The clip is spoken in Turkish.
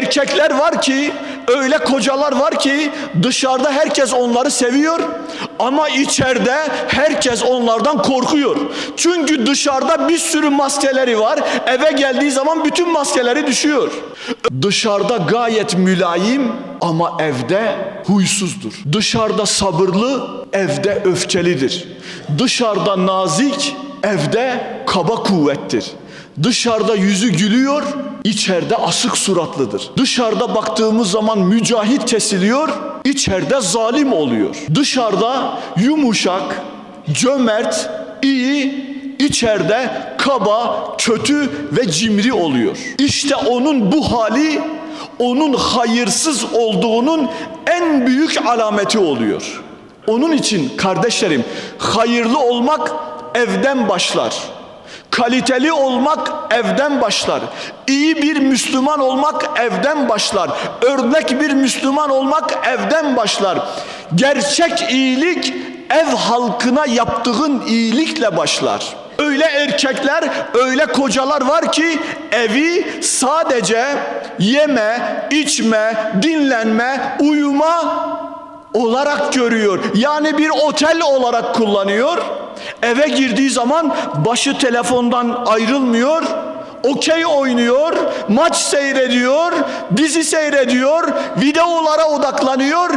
erkekler var ki, öyle kocalar var ki dışarıda herkes onları seviyor ama içeride herkes onlardan korkuyor. Çünkü dışarıda bir sürü maskeleri var. Eve geldiği zaman bütün maskeleri düşüyor. Dışarıda gayet mülayim ama evde huysuzdur. Dışarıda sabırlı, evde öfkelidir. Dışarıda nazik, evde kaba kuvvettir. Dışarıda yüzü gülüyor, içeride asık suratlıdır. Dışarıda baktığımız zaman mücahit kesiliyor, içeride zalim oluyor. Dışarıda yumuşak, cömert, iyi, içeride kaba, kötü ve cimri oluyor. İşte onun bu hali onun hayırsız olduğunun en büyük alameti oluyor. Onun için kardeşlerim hayırlı olmak evden başlar. Kaliteli olmak evden başlar. İyi bir Müslüman olmak evden başlar. Örnek bir Müslüman olmak evden başlar. Gerçek iyilik ev halkına yaptığın iyilikle başlar. Öyle erkekler, öyle kocalar var ki evi sadece yeme, içme, dinlenme, uyuma olarak görüyor. Yani bir otel olarak kullanıyor. Eve girdiği zaman başı telefondan ayrılmıyor. Okey oynuyor, maç seyrediyor, dizi seyrediyor, videolara odaklanıyor.